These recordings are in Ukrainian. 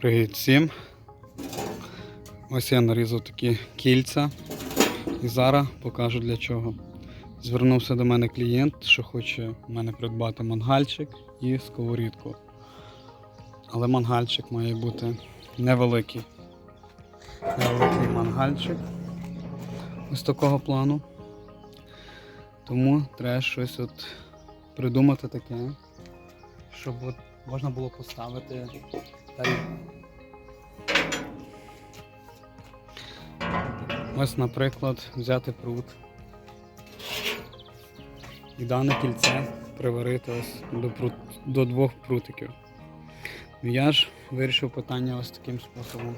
Привіт всім. Ось я нарізав такі кільця. І зараз покажу для чого. Звернувся до мене клієнт, що хоче в мене придбати мангальчик і сковорідку. Але мангальчик має бути невеликий. Невеликий мангальчик. Ось такого плану. Тому треба щось от придумати таке, щоб от можна було поставити Ось, наприклад, взяти прут і дане кільце приварити ось до, прут, до двох прутиків. Я ж вирішив питання ось таким способом.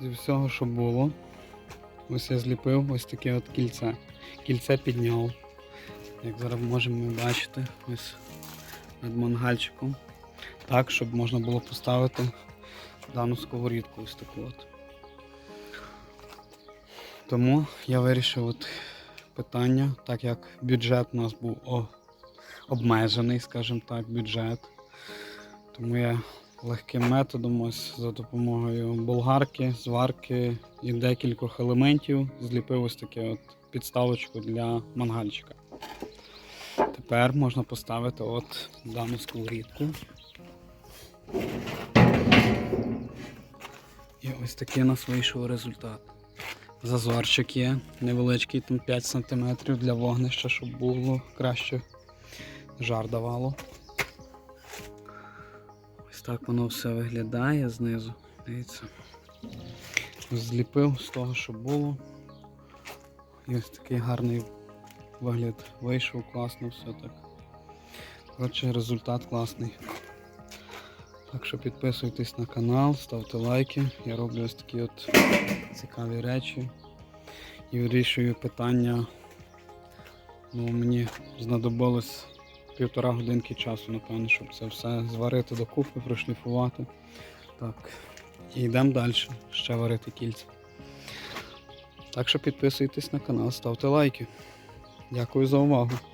Зі всього, що було, ось я зліпив ось таке от кільце. Кільце підняв. Як зараз можемо бачити, ось над мангальчиком. Так, щоб можна було поставити дану сковорідку ось таку от. Тому я вирішив от питання, так як бюджет у нас був обмежений, скажімо так, бюджет. Тому я легким методом, ось за допомогою болгарки, зварки і декількох елементів зліпив ось таке от підставочку для мангальчика. Тепер можна поставити от дану сковорідку. І ось такий у нас вийшов результат. Зазорчик є, невеличкий, там 5 см для вогнища, щоб було краще жар давало. Ось так воно все виглядає знизу. Дивіться. Зліпив з того, що було. І ось такий гарний вигляд вийшов, класно все так. Коротше, результат класний. Так що підписуйтесь на канал, ставте лайки. Я роблю ось такі от цікаві речі. І вирішую питання. Ну, мені знадобилось півтора годинки часу, напевно, щоб це все зварити докупи, прошліфувати. Так. І йдемо далі, ще варити кільця. Так що підписуйтесь на канал, ставте лайки. De acordo ao morro.